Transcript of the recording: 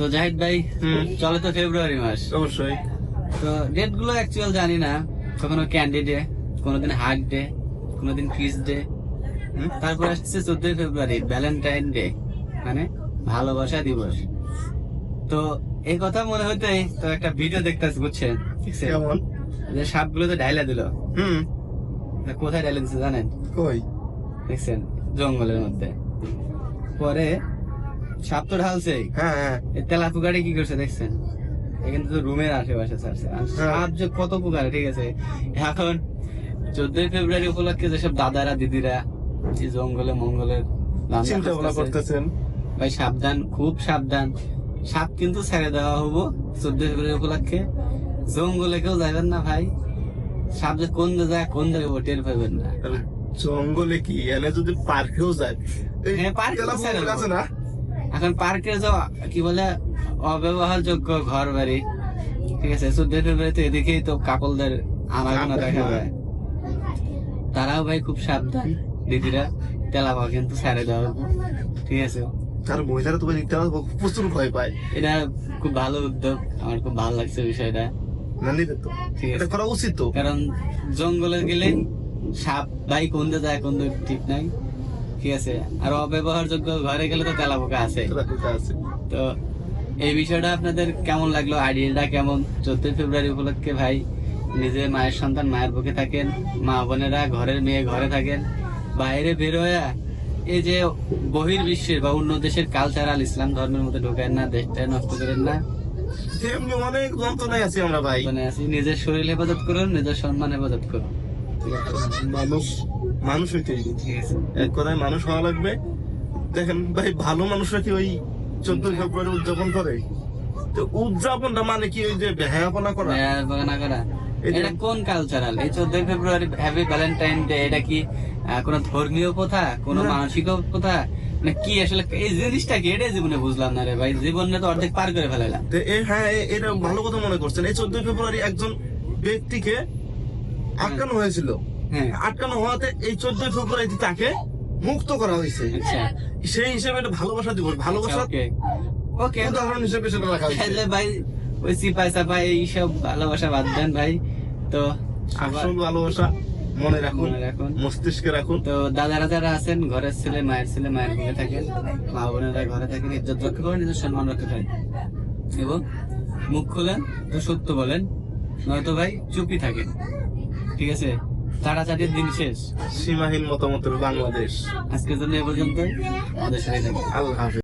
তো জাহিদ ভাই। চলে তো ফেব্রুয়ারি মাস। অবশ্যই। তো ডেটগুলো অ্যাকচুয়াল জানি না। কখনো ক্যান্ডি ডে কোনোদিন হার্ট ডে কোনোদিন ক্রিস ডে তারপর আসছে চোদ্দই ফেব্রুয়ারি ভ্যালেন্টাইন ডে মানে ভালোবাসা দিবস। তো এই কথা মনে হতে তো একটা ভিডিও দেখতেছি বুঝছেন? যে সাপগুলো তো ডাইলা দিল। হুম। কোথায় ডাইলা দিচ্ছে জানেন? কই? দেখছেন জঙ্গলের মধ্যে। পরে সাপ তো ঢালছেই। হ্যাঁ হ্যাঁ। তেলা পুকারে কি করছে দেখছেন? এখানে তো রুমের আশেপাশে ছাড়ছে। আর সাপ যে কত পুকারে ঠিক আছে? এখন চোদ্দই ফেব্রুয়ারি উপলক্ষে যেসব দাদারা দিদিরা এই জঙ্গলে মঙ্গলের চিন্তা ভাবনা করতেছেন। ভাই সাবধান খুব সাবধান। সাপ কিন্তু ছেড়ে দেওয়া হব চোদ্দই ফেব্রুয়ারি উপলক্ষে। জঙ্গলে কেউ যাবেন না ভাই। সাপ যে কোন দিয়ে যায় কোন দিকে টের পাবেন না। জঙ্গলে কি? এনে যদি পার্কেও যায়। হ্যাঁ, পার্কে আছে না? এখন পার্কে যাওয়া কি বলে অব্যবহারযোগ্য ঘর বাড়ি ঠিক আছে চোদ্দই ফেব্রুয়ারিতে এদিকেই তো কাপলদের আনাগোনা দেখা যায়। তারাও ভাই খুব সাবধান। দিদিরা তেলা পাওয়া কিন্তু ছেড়ে দেওয়া। ঠিক আছে। তার মহিলারা তোমার নিতে হবে প্রচুর ভয় পায়। এটা খুব ভালো উদ্যোগ। আমার খুব ভালো লাগছে বিষয়টা। তো। ঠিক আছে। করা উচিত তো। কারণ জঙ্গলে গেলে সাপ ভাই কোন যায় কোন ঠিক নাই। ঠিক আছে? আর অব্যবহারযোগ্য ঘরে গেলে তো তেলা পোকা আছে। তো এই বিষয়টা আপনাদের কেমন লাগল? আইডিয়াটা কেমন? চোদ্দই ফেব্রুয়ারি উপলক্ষে ভাই নিজে মায়ের সন্তান মায়ের বুকে থাকেন মা বোনেরা ঘরের মেয়ে ঘরে থাকেন। বাইরে বের হয়ে এই যে বহির বিশ্বের বা অন্য দেশের কালচারাল ইসলাম ধর্মের মধ্যে ঢোকেন না দেশটা নষ্ট করেন না। অনেক যন্ত্রণায় আছি আমরা ভাই। মানে আছি। নিজের শরীর হেফাজত করুন নিজের সম্মান হেফাজত করুন। মানুষ মানুষ হইতে আছে। এক কথায় মানুষ হওয়া লাগবে। দেখেন ভাই ভালো মানুষরা কি ওই চোদ্দই ফেব্রুয়ারি উদযাপন করে? তো উদযাপনটা মানে কি ওই যে বেহায়াপনা করা? মেয়ের করা। এটা কোন কালচারাল এই চোদ্দই ফেব্রুয়ারি হ্যাপি ভ্যালেন্টাইন ডে এটা কি কোনো ধর্মীয় প্রথা কোনো। মানসিক প্রথা? মানে কি আসলে এই জিনিসটা কি? এটা জীবনে বুঝলাম না রে ভাই। জীবনে তো অর্ধেক পার করে ফেলাইলাম। হ্যাঁ এটা ভালো কথা মনে করছেন। এই চোদ্দই ফেব্রুয়ারি একজন ব্যক্তিকে আটকানো হয়েছিল। হ্যাঁ আটকানো হওয়াতে এই চোদ্দই ফেব্রুয়ারি তাকে মুক্ত করা হয়েছে। আচ্ছা। সেই হিসেবে এটা ভালোবাসা দিবস ভালোবাসা ওকে। ওকে। উদাহরণ হিসেবে সেটা রাখা হয়েছে। তাহলে ভাই ওই সিপাই সাপাই এইসব ভালোবাসা বাদ দেন ভাই। তো আসল ভালোবাসা মনে রাখুন রাখুন। মস্তিষ্কে রাখুন। তো দাদারা যারা আছেন ঘরের ছেলে মায়ের ছেলে মায়ের বুকে থাকেন মা বোনেরা ঘরে থাকেন ইজ্জত রক্ষা করেন নিজের সম্মান রক্ষা করেন। এবং মুখ খোলেন তো সত্য বলেন নয়তো ভাই চুপই থাকেন। ঠিক আছে? চাটাচাটির দিন শেষ। সীমাহীন মতামতের বাংলাদেশ। আজকের জন্য এ পর্যন্ত। আমাদের সাথে আল্লাহ হাফেজ।